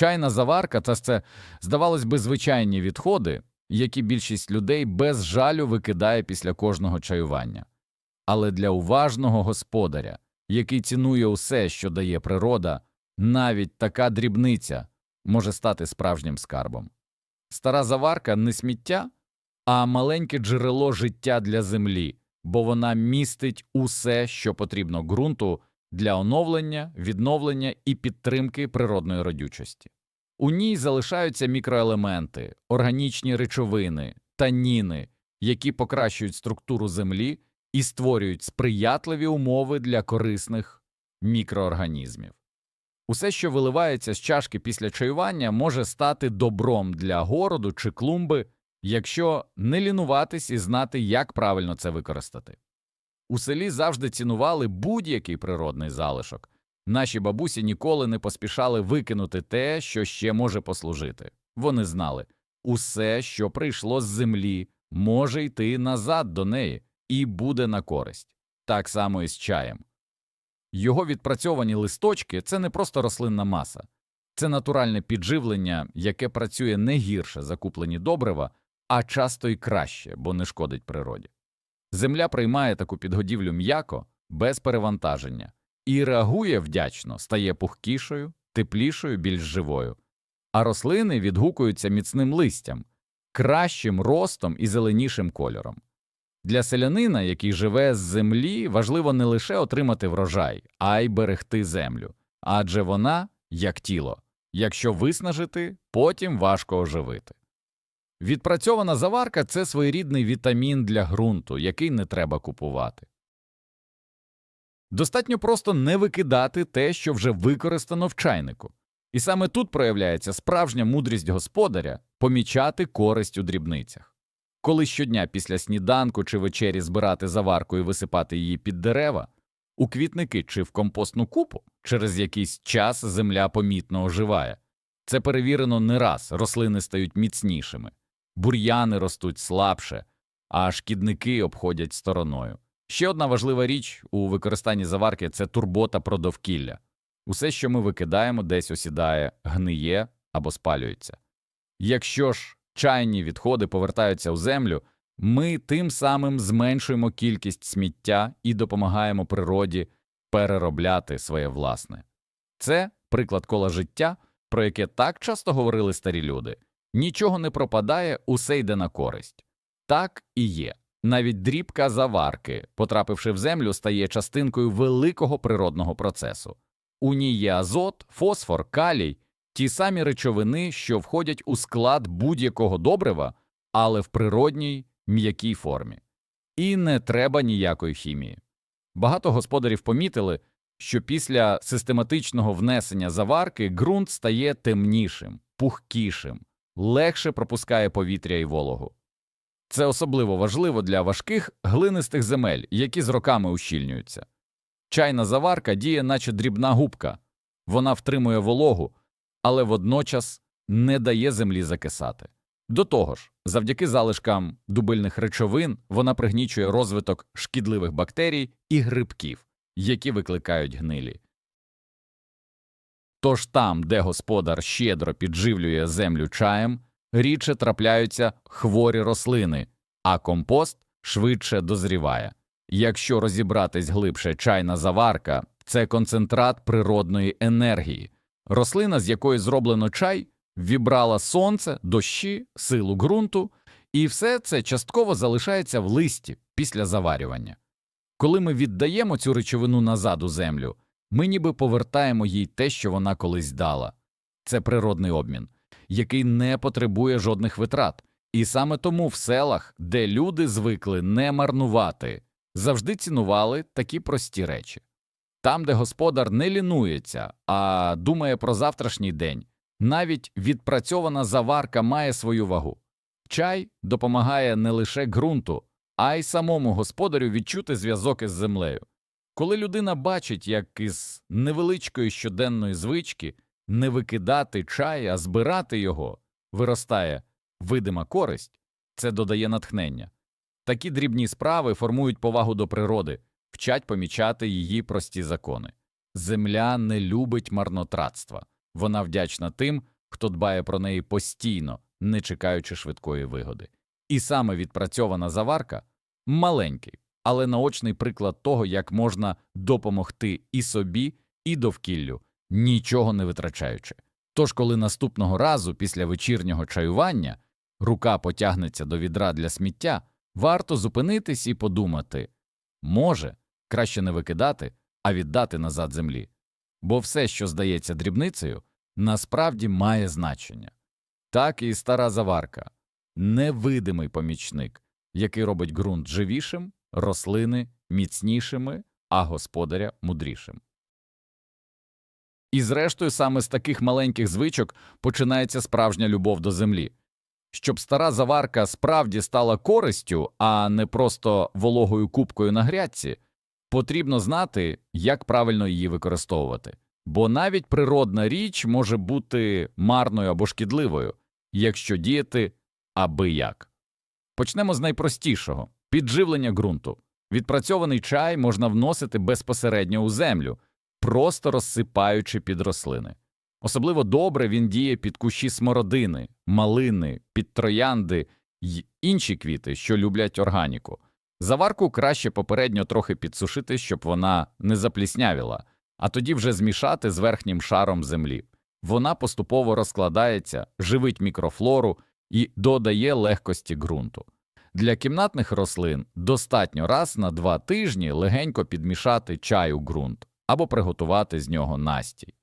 Чайна заварка та це, здавалось би, звичайні відходи, які більшість людей без жалю викидає після кожного чаювання. Але для уважного господаря, який цінує усе, що дає природа, навіть така дрібниця може стати справжнім скарбом. Стара заварка не сміття, а маленьке джерело життя для землі, бо вона містить усе, що потрібно ґрунту для оновлення, відновлення і підтримки природної родючості. У ній залишаються мікроелементи, органічні речовини, таніни, які покращують структуру землі і створюють сприятливі умови для корисних мікроорганізмів. Усе, що виливається з чашки після чаювання, може стати добром для городу чи клумби, якщо не лінуватись і знати, як правильно це використати. У селі завжди цінували будь-який природний залишок. Наші бабусі ніколи не поспішали викинути те, що ще може послужити. Вони знали, усе, що прийшло з землі, може йти назад до неї і буде на користь. Так само і з чаєм. Його відпрацьовані листочки це не просто рослинна маса, це натуральне підживлення, яке працює не гірше закуплені добрива, а часто й краще, бо не шкодить природі. Земля приймає таку підгодівлю м'яко, без перевантаження, і реагує вдячно, стає пухкішою, теплішою, більш живою. А рослини відгукуються міцним листям, кращим ростом і зеленішим кольором. Для селянина, який живе з землі, важливо не лише отримати врожай, а й берегти землю, адже вона як тіло. Якщо виснажити, потім важко оживити. Відпрацьована заварка це своєрідний вітамін для ґрунту, який не треба купувати. Достатньо просто не викидати те, що вже використано в чайнику. І саме тут проявляється справжня мудрість господаря помічати користь у дрібницях. Коли щодня після сніданку чи вечері збирати заварку і висипати її під дерева, у квітники чи в компостну купу, через якийсь час земля помітно оживає. Це перевірено не раз, рослини стають міцнішими, бур'яни ростуть слабше, а шкідники обходять стороною. Ще одна важлива річ у використанні заварки це турбота про довкілля. Усе, що ми викидаємо, десь осідає, гниє або спалюється. Якщо ж чайні відходи повертаються у землю, ми тим самим зменшуємо кількість сміття і допомагаємо природі переробляти своє власне. Це приклад кола життя, про яке так часто говорили старі люди. Нічого не пропадає, усе йде на користь. Так і є. Навіть дрібка заварки, потрапивши в землю, стає частинкою великого природного процесу. У ній є азот, фосфор, калій, ті самі речовини, що входять у склад будь-якого добрива, але в природній м'якій формі. І не треба ніякої хімії. Багато господарів помітили, що після систематичного внесення заварки ґрунт стає темнішим, пухкішим, легше пропускає повітря і вологу. Це особливо важливо для важких глинистих земель, які з роками ущільнюються. Чайна заварка діє, наче дрібна губка, вона втримує вологу, але водночас не дає землі закисати. До того ж, завдяки залишкам дубильних речовин вона пригнічує розвиток шкідливих бактерій і грибків, які викликають гнилі. Тож там, де господар щедро підживлює землю чаєм, рідше трапляються хворі рослини, а компост швидше дозріває. Якщо розібратись глибше, чайна заварка це концентрат природної енергії. Рослина, з якої зроблено чай, вібрала сонце, дощі, силу ґрунту, і все це частково залишається в листі після заварювання. Коли ми віддаємо цю речовину назад у землю, ми ніби повертаємо їй те, що вона колись дала. Це природний обмін, який не потребує жодних витрат. І саме тому в селах, де люди звикли не марнувати, завжди цінували такі прості речі. Там, де господар не лінується, а думає про завтрашній день, навіть відпрацьована заварка має свою вагу. Чай допомагає не лише ґрунту, а й самому господарю відчути зв'язок із землею. Коли людина бачить, як із невеличкої щоденної звички не викидати чай, а збирати його, виростає видима користь, це додає натхнення. Такі дрібні справи формують повагу до природи, вчать помічати її прості закони. Земля не любить марнотратства, Вона вдячна тим, хто дбає про неї постійно, не чекаючи швидкої вигоди. І саме відпрацьована заварка маленький, але наочний приклад того, як можна допомогти і собі, і довкіллю, нічого не витрачаючи. Тож, коли наступного разу після вечірнього чаювання рука потягнеться до відра для сміття, варто зупинитись і подумати може, краще не викидати, а віддати назад землі. Бо все, що здається дрібницею, насправді має значення. Так і стара заварка невидимий помічник, який робить ґрунт живішим, рослини міцнішими, а господаря мудрішим. І зрештою саме з таких маленьких звичок починається справжня любов до землі. Щоб стара заварка справді стала користю, а не просто вологою кубкою на грядці, потрібно знати, як правильно її використовувати. Бо навіть природна річ може бути марною або шкідливою, якщо діяти аби як. Почнемо з найпростішого підживлення ґрунту. Відпрацьований чай можна вносити безпосередньо у землю, просто розсипаючи під рослини. Особливо добре він діє під кущі смородини, малини, під троянди й інші квіти, що люблять органіку. Заварку краще попередньо трохи підсушити, щоб вона не запліснявіла, а тоді вже змішати з верхнім шаром землі. Вона поступово розкладається, живить мікрофлору і додає легкості ґрунту. Для кімнатних рослин достатньо раз на два тижні легенько підмішати чай у ґрунт або приготувати з нього настій.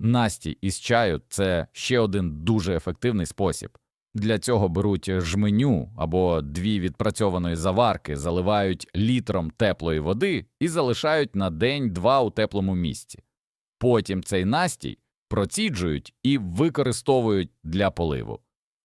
Настій із чаю це ще один дуже ефективний спосіб. Для цього беруть жменю або дві відпрацьованої заварки, заливають літром теплої води і залишають на день-два у теплому місці. Потім цей настій проціджують і використовують для поливу.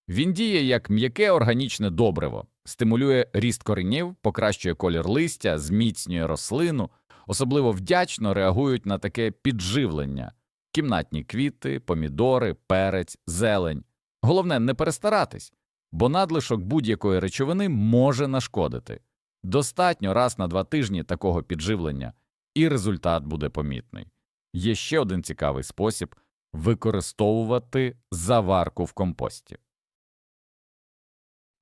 Він діє як м'яке органічне добриво, стимулює ріст коренів, покращує колір листя, зміцнює рослину, особливо вдячно реагують на таке підживлення кімнатні квіти, помідори, перець, зелень. Головне не перестаратись, бо надлишок будь-якої речовини може нашкодити. Достатньо раз на два тижні такого підживлення, і результат буде помітний. Є ще один цікавий спосіб використовувати заварку в компості.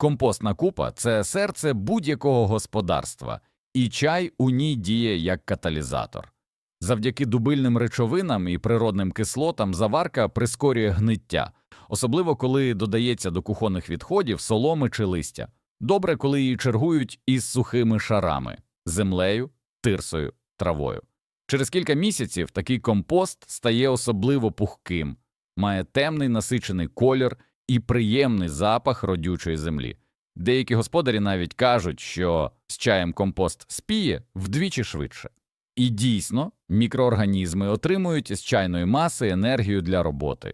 Компостна купа це серце будь-якого господарства, і чай у ній діє як каталізатор. Завдяки дубильним речовинам і природним кислотам заварка прискорює гниття, особливо коли додається до кухонних відходів соломи чи листя. Добре, коли її чергують із сухими шарами землею, тирсою, травою. Через кілька місяців такий компост стає особливо пухким, має темний насичений колір і приємний запах родючої землі. Деякі господарі навіть кажуть, що з чаєм компост спіє вдвічі швидше. І дійсно, мікроорганізми отримують із чайної маси енергію для роботи,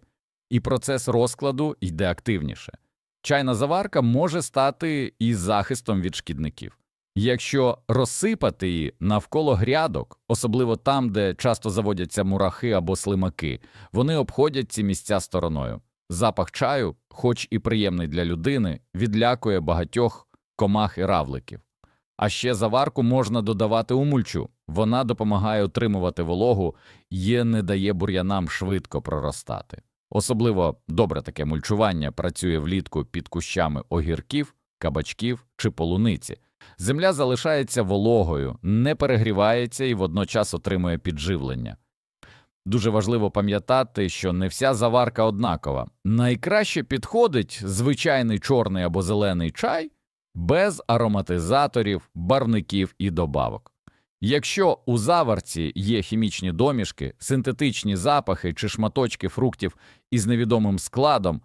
і процес розкладу йде активніше. Чайна заварка може стати і захистом від шкідників. Якщо розсипати її навколо грядок, особливо там, де часто заводяться мурахи або слимаки, вони обходять ці місця стороною. Запах чаю, хоч і приємний для людини, відлякує багатьох комах і равликів. А ще заварку можна додавати у мульчу. Вона допомагає утримувати вологу і не дає бур'янам швидко проростати. Особливо добре таке мульчування працює влітку під кущами огірків, кабачків чи полуниці. Земля залишається вологою, не перегрівається і водночас отримує підживлення. Дуже важливо пам'ятати, що не вся заварка однакова. Найкраще підходить звичайний чорний або зелений чай без ароматизаторів, барвників і добавок. Якщо у заварці є хімічні домішки, синтетичні запахи чи шматочки фруктів із невідомим складом,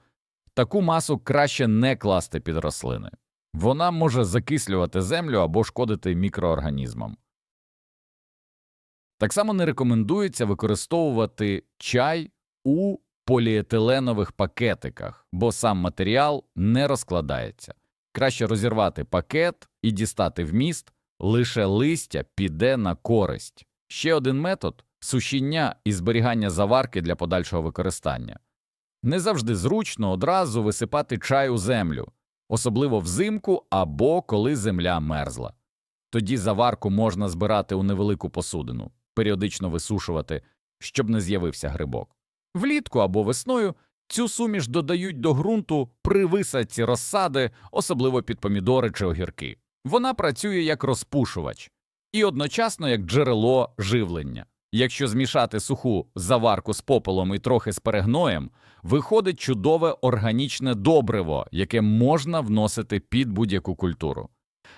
таку масу краще не класти під рослини. Вона може закислювати землю або шкодити мікроорганізмам. Так само не рекомендується використовувати чай у поліетиленових пакетиках, бо сам матеріал не розкладається. Краще розірвати пакет і дістати вміст, лише листя піде на користь. Ще один метод сушіння і зберігання заварки для подальшого використання. Не завжди зручно одразу висипати чай у землю, особливо взимку або коли земля мерзла. Тоді заварку можна збирати у невелику посудину, періодично висушувати, щоб не з'явився грибок. Влітку або весною цю суміш додають до ґрунту при висадці розсади, особливо під помідори чи огірки. Вона працює як розпушувач і одночасно як джерело живлення. Якщо змішати суху заварку з попелом і трохи з перегноєм, виходить чудове органічне добриво, яке можна вносити під будь-яку культуру.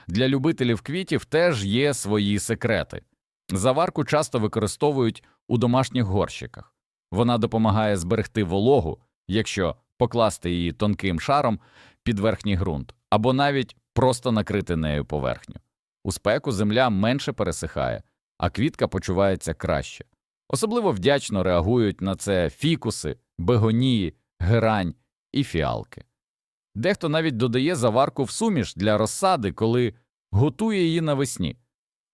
Для любителів квітів теж є свої секрети. Заварку часто використовують у домашніх горщиках. Вона допомагає зберегти вологу, якщо покласти її тонким шаром під верхній ґрунт, або навіть просто накрити нею поверхню. У спеку земля менше пересихає, а квітка почувається краще. Особливо вдячно реагують на це фікуси, бегонії, герань і фіалки. Дехто навіть додає заварку в суміш для розсади, коли готує її навесні.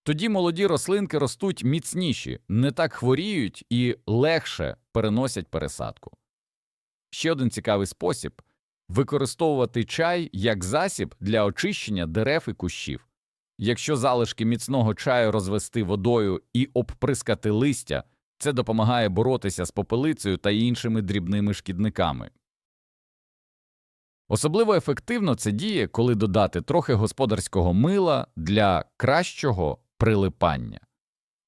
Тоді молоді рослинки ростуть міцніші, не так хворіють і легше переносять пересадку. Ще один цікавий спосіб використовувати чай як засіб для очищення дерев і кущів. Якщо залишки міцного чаю розвести водою і обприскати листя, це допомагає боротися з попелицею та іншими дрібними шкідниками. Особливо ефективно це діє, коли додати трохи господарського мила для кращого прилипання.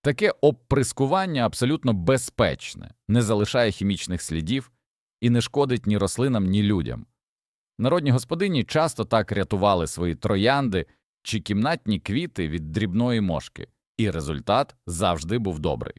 Таке обприскування абсолютно безпечне, не залишає хімічних слідів і не шкодить ні рослинам, ні людям. Народні господині часто так рятували свої троянди чи кімнатні квіти від дрібної мошки, і результат завжди був добрий.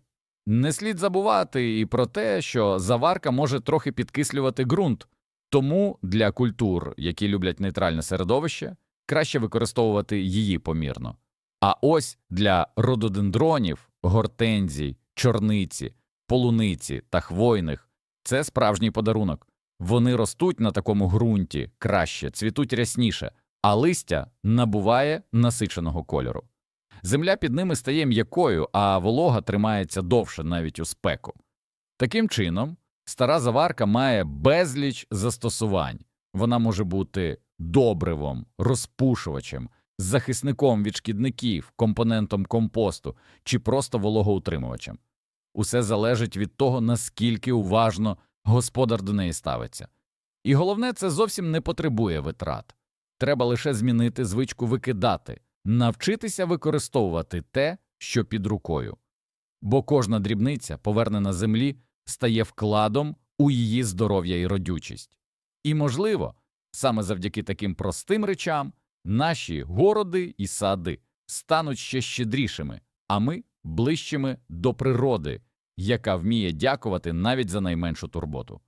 Не слід забувати і про те, що заварка може трохи підкислювати ґрунт, тому для культур, які люблять нейтральне середовище, краще використовувати її помірно. А ось для рододендронів, гортензій, чорниці, полуниці та хвойних це справжній подарунок. Вони ростуть на такому ґрунті краще, цвітуть рясніше, а листя набуває насиченого кольору. Земля під ними стає м'якою, а волога тримається довше навіть у спеку. Таким чином, стара заварка має безліч застосувань. Вона може бути добривом, розпушувачем, захисником від шкідників, компонентом компосту чи просто вологоутримувачем. Усе залежить від того, наскільки уважно господар до неї ставиться. І головне, це зовсім не потребує витрат. Треба лише змінити звичку викидати, навчитися використовувати те, що під рукою. Бо кожна дрібниця, повернена землі, стає вкладом у її здоров'я і родючість. І, можливо, саме завдяки таким простим речам наші городи і сади стануть ще щедрішими, а ми ближчими до природи, яка вміє дякувати навіть за найменшу турботу.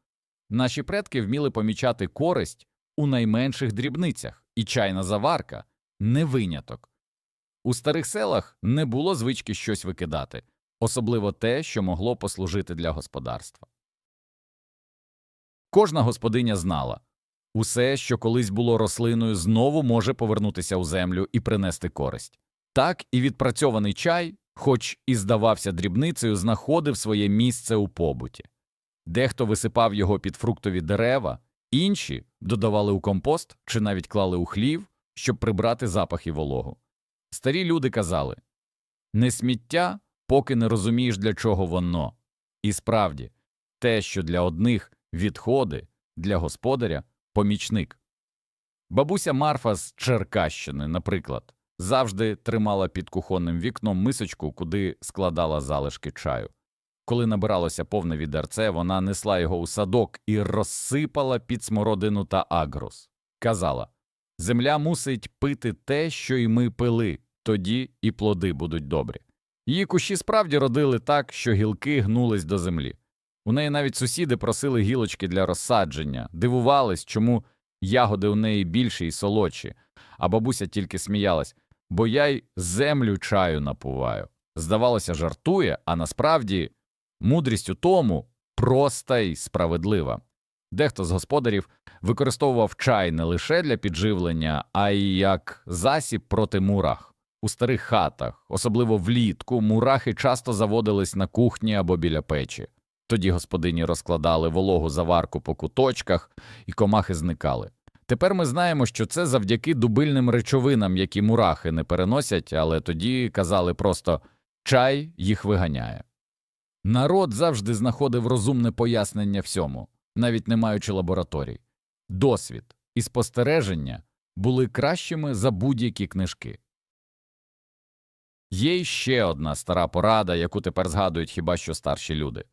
Наші предки вміли помічати користь у найменших дрібницях, і чайна заварка не виняток. У старих селах не було звички щось викидати, особливо те, що могло послужити для господарства. Кожна господиня знала усе, що колись було рослиною, знову може повернутися у землю і принести користь. Так і відпрацьований чай, хоч і здавався дрібницею, знаходив своє місце у побуті. Дехто висипав його під фруктові дерева, інші додавали у компост чи навіть клали у хлів, щоб прибрати запах і вологу. Старі люди казали не сміття, поки не розумієш, для чого воно. І справді, те, що для одних відходи, для господаря помічник. Бабуся Марфа з Черкащини, наприклад, завжди тримала під кухонним вікном мисочку, куди складала залишки чаю. Коли набиралося повне відерце, вона несла його у садок і розсипала під смородину та агрус. Казала Земля мусить пити те, що й ми пили, тоді і плоди будуть добрі. Її кущі справді родили так, що гілки гнулись до землі. У неї навіть сусіди просили гілочки для розсадження, дивувались, чому ягоди у неї більші і солодші, а бабуся тільки сміялась, бо я й землю чаю напуваю. Здавалося, жартує, а насправді мудрість у тому проста й справедлива. Дехто з господарів використовував чай не лише для підживлення, а й як засіб проти мурах. У старих хатах, особливо влітку, мурахи часто заводились на кухні або біля печі. Тоді господині розкладали вологу заварку по куточках, і комахи зникали. Тепер ми знаємо, що це завдяки дубильним речовинам, які мурахи не переносять, але тоді казали просто чай їх виганяє. Народ завжди знаходив розумне пояснення всьому, навіть не маючи лабораторій. Досвід і спостереження були кращими за будь-які книжки. Є ще одна стара порада, яку тепер згадують хіба що старші люди.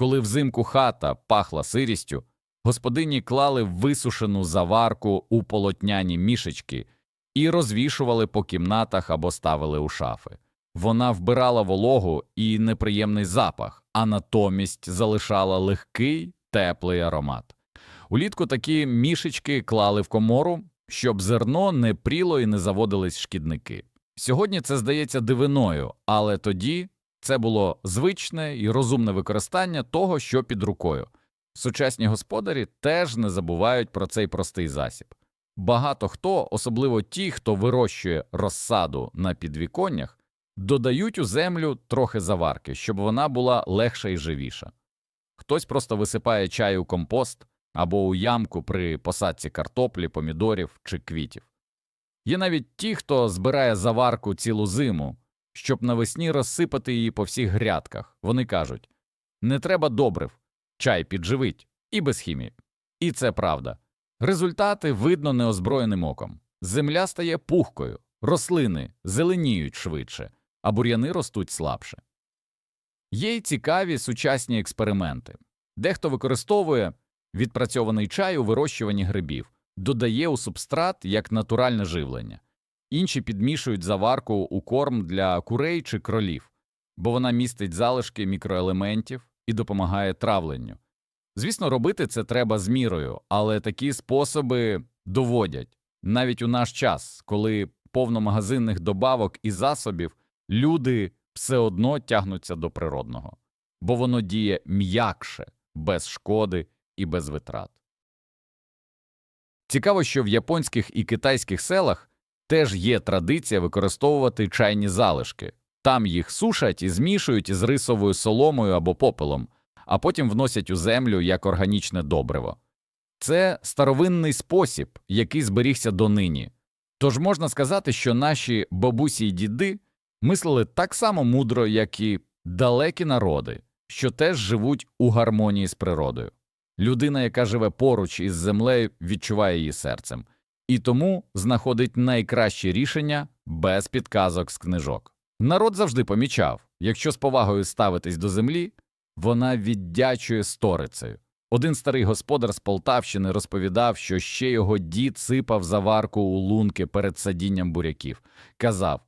Коли взимку хата пахла сирістю, господині клали висушену заварку у полотняні мішечки і розвішували по кімнатах або ставили у шафи. Вона вбирала вологу і неприємний запах, а натомість залишала легкий теплий аромат. Улітку такі мішечки клали в комору, щоб зерно не пріло і не заводились шкідники. Сьогодні це здається дивиною, але тоді це було звичне і розумне використання того, що під рукою. Сучасні господарі теж не забувають про цей простий засіб. Багато хто, особливо ті, хто вирощує розсаду на підвіконнях, додають у землю трохи заварки, щоб вона була легша і живіша. Хтось просто висипає чай у компост або у ямку при посадці картоплі, помідорів чи квітів. Є навіть ті, хто збирає заварку цілу зиму, щоб навесні розсипати її по всіх грядках. Вони кажуть не треба добрив, чай підживить і без хімії. І це правда. Результати видно неозброєним оком. Земля стає пухкою, рослини зеленіють швидше, а бур'яни ростуть слабше. Є й цікаві сучасні експерименти. Дехто використовує відпрацьований чай у вирощуванні грибів, додає у субстрат як натуральне живлення. Інші підмішують заварку у корм для курей чи кролів, бо вона містить залишки мікроелементів і допомагає травленню. Звісно, робити це треба з мірою, але такі способи доводять навіть у наш час, коли повно магазинних добавок і засобів, люди все одно тягнуться до природного, бо воно діє м'якше, без шкоди і без витрат. Цікаво, що в японських і китайських селах теж є традиція використовувати чайні залишки. Там їх сушать і змішують із рисовою соломою або попелом, а потім вносять у землю як органічне добриво. Це старовинний спосіб, який зберігся донині. Тож можна сказати, що наші бабусі й діди мислили так само мудро, як і далекі народи, що теж живуть у гармонії з природою. Людина, яка живе поруч із землею, відчуває її серцем, і тому знаходить найкращі рішення без підказок з книжок. Народ завжди помічав, якщо з повагою ставитись до землі, вона віддячує сторицею. Один старий господар з Полтавщини розповідав, що ще його дід сипав заварку у лунки перед садінням буряків. Казав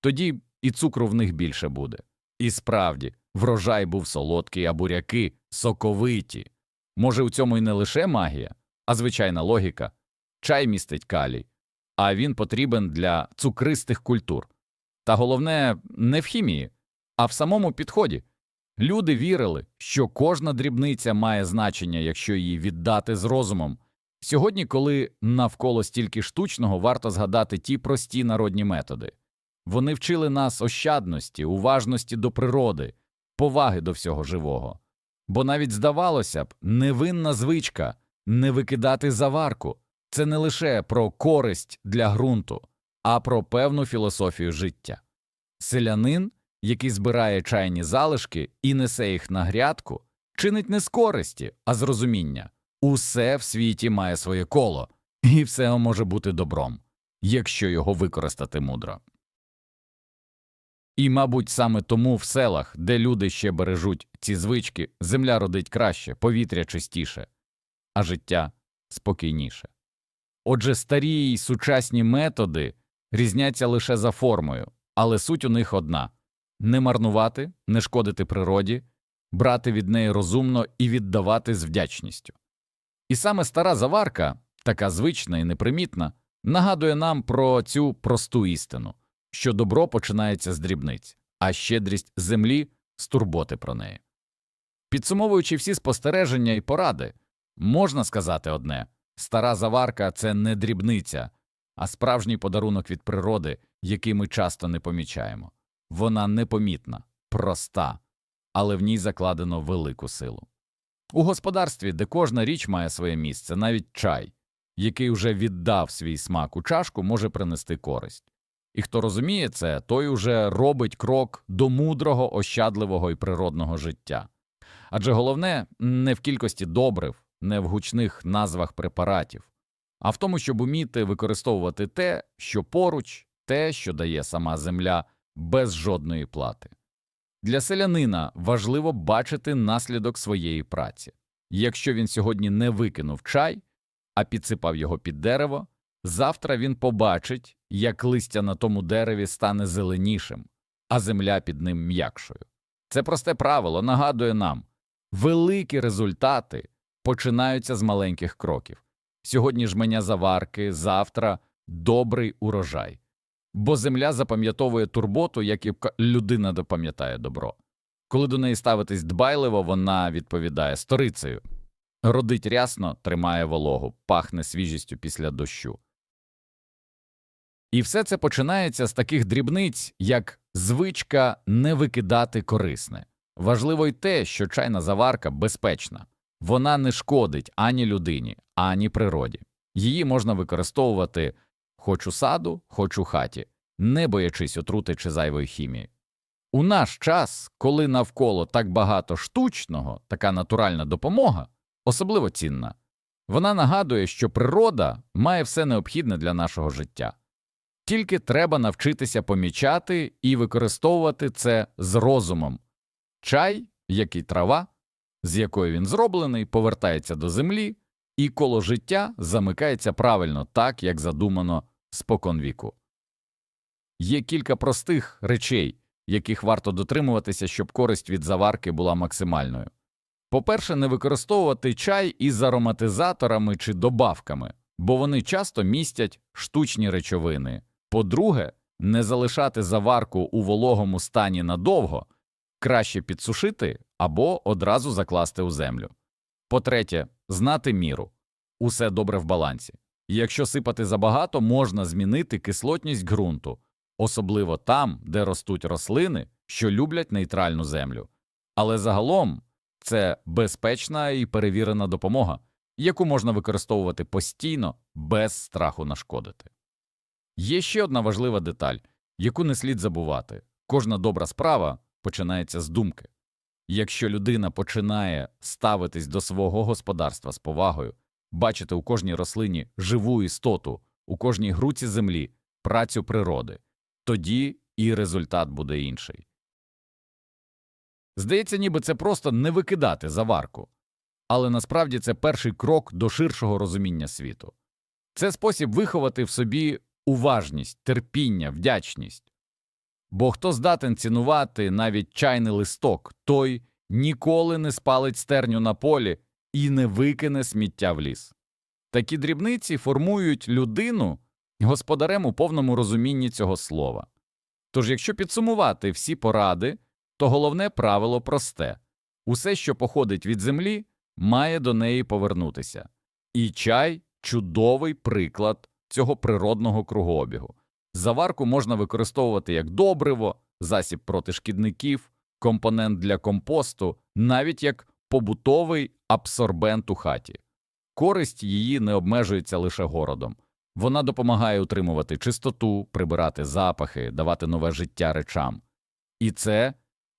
тоді і цукру в них більше буде. І справді, врожай був солодкий, а буряки соковиті. Може, у цьому і не лише магія, а звичайна логіка. Чай містить калій, а він потрібен для цукристих культур. Та головне не в хімії, а в самому підході. Люди вірили, що кожна дрібниця має значення, якщо її віддати з розумом. Сьогодні, коли навколо стільки штучного, варто згадати ті прості народні методи. Вони вчили нас ощадності, уважності до природи, поваги до всього живого. Бо навіть здавалося б, невинна звичка не викидати заварку це не лише про користь для ґрунту, а про певну філософію життя. Селянин, який збирає чайні залишки і несе їх на грядку, чинить не з користі, а з розуміння усе в світі має своє коло, і все може бути добром, якщо його використати мудро. І, мабуть, саме тому в селах, де люди ще бережуть ці звички, земля родить краще, повітря чистіше, а життя спокійніше. Отже, старі й сучасні методи різняться лише за формою, але суть у них одна не марнувати, не шкодити природі, брати від неї розумно і віддавати з вдячністю. І саме стара заварка, така звична і непримітна, нагадує нам про цю просту істину що добро починається з дрібниць, а щедрість землі з турботи про неї. Підсумовуючи всі спостереження і поради, можна сказати одне стара заварка це не дрібниця, а справжній подарунок від природи, який ми часто не помічаємо. Вона непомітна, проста, але в ній закладено велику силу. У господарстві, де кожна річ має своє місце, навіть чай, який уже віддав свій смак у чашку, може принести користь. І хто розуміє це, той уже робить крок до мудрого, ощадливого і природного життя. Адже головне не в кількості добрив, не в гучних назвах препаратів, а в тому, щоб уміти використовувати те, що поруч, те, що дає сама земля, без жодної плати. Для селянина важливо бачити наслідок своєї праці. Якщо він сьогодні не викинув чай, а підсипав його під дерево, завтра він побачить, як листя на тому дереві стане зеленішим, а земля під ним м'якшою. Це просте правило нагадує нам великі результати починаються з маленьких кроків. Сьогодні жменя заварки, завтра добрий урожай. Бо земля запам'ятовує турботу, як і людина допам'ятає добро. Коли до неї ставитись дбайливо, вона відповідає сторицею. Родить рясно, тримає вологу, пахне свіжістю після дощу. І все це починається з таких дрібниць, як звичка не викидати корисне. Важливо й те, що чайна заварка безпечна. Вона не шкодить ані людині, ані природі. Її можна використовувати хоч у саду, хоч у хаті, не боячись отрути чи зайвої хімії. У наш час, коли навколо так багато штучного, така натуральна допомога особливо цінна. Вона нагадує, що природа має все необхідне для нашого життя. Тільки треба навчитися помічати і використовувати це з розумом. Чай, як і трава, з якої він зроблений, повертається до землі, і коло життя замикається правильно так, як задумано споконвіку. Є кілька простих речей, яких варто дотримуватися, щоб користь від заварки була максимальною. По-перше, не використовувати чай із ароматизаторами чи добавками, бо вони часто містять штучні речовини. По-друге, не залишати заварку у вологому стані надовго, краще підсушити або одразу закласти у землю. По-третє, знати міру. Усе добре в балансі. Якщо сипати забагато, можна змінити кислотність ґрунту, особливо там, де ростуть рослини, що люблять нейтральну землю. Але загалом це безпечна і перевірена допомога, яку можна використовувати постійно без страху нашкодити. Є ще одна важлива деталь, яку не слід забувати кожна добра справа починається з думки. Якщо людина починає ставитись до свого господарства з повагою, бачити у кожній рослині живу істоту, у кожній груці землі, працю природи, тоді і результат буде інший. Здається, ніби це просто не викидати заварку, але насправді це перший крок до ширшого розуміння світу. Це спосіб виховати в собі уважність, терпіння, вдячність. Бо хто здатен цінувати навіть чайний листок, той ніколи не спалить стерню на полі і не викине сміття в ліс. Такі дрібниці формують людину господарем у повному розумінні цього слова. Тож, якщо підсумувати всі поради, то головне правило просте усе, що походить від землі, має до неї повернутися. І чай чудовий приклад цього природного кругообігу. Заварку можна використовувати як добриво, засіб проти шкідників, компонент для компосту, навіть як побутовий абсорбент у хаті. Користь її не обмежується лише городом. Вона допомагає утримувати чистоту, прибирати запахи, давати нове життя речам. І це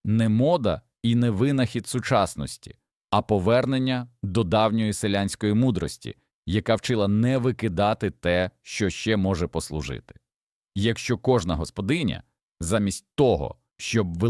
не мода і не винахід сучасності, а повернення до давньої селянської мудрості, яка вчила не викидати те, що ще може послужити. Якщо кожна господиня, замість того, щоб вили